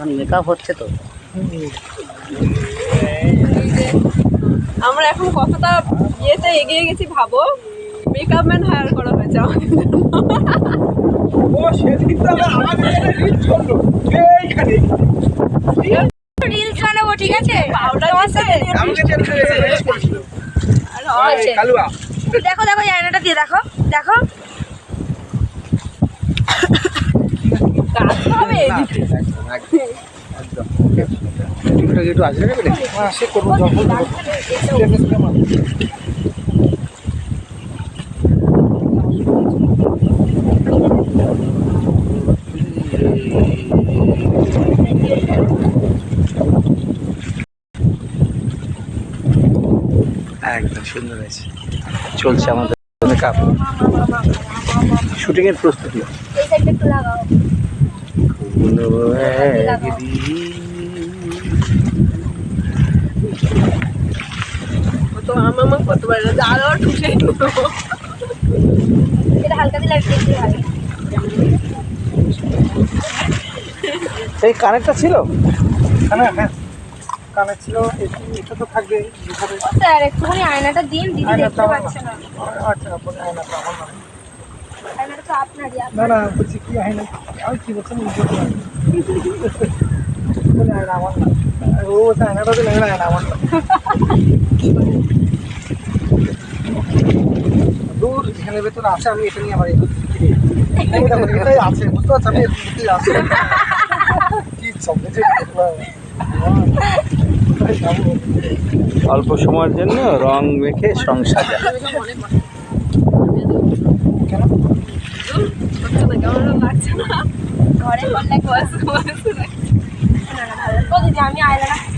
এখন মেকআপ হচ্ছে তো। আমরা এখন কতটা ইয়েতে এগিয়ে গেছি ভাবো? মেকআপ ম্যান হায়ার করা হয়েছে আমাদের রিলস বানাবো ঠিক আছে? পাউডার। কালুয়া। দেখো দেখো এই আয়নাটা দিয়ে দেখো। দেখো। কাটতে হবে। একটু একটু আসবে না হ্যাঁ সে করব যখন একদম সুন্দর হয়েছে। চলছে আমাদের মেকআপ শুটিংয়ের প্রস্তুতি। কোনো একদিন তো আমার করতে পারে না আরও ঠুসে এটা হালকা দিলে ভালো সেই কানেরটা ছিল? হ্যাঁ হ্যাঁ। কানে ছিল এটা তো থাকবে একটুখানি আয়নাটা দিন দিদি দেখতে পাচ্ছে না। আচ্ছা আয়নাটা আমার না। না না বলছি কি আয়না আমি কি বলছেন না। আমার না। ও দিলে আয়না আমার না। দূর এখানে ভেতরে আছে আমি এটা নিয়ে এটাই আছে বুঝতে পারছি? আমি আছে কি অল্প সময়ের জন্য রং মেখে সংসার কেন? হচ্ছে না, কেমন লাগছে না ঘরে বললে বয়স বয়স আমি আয়নাটা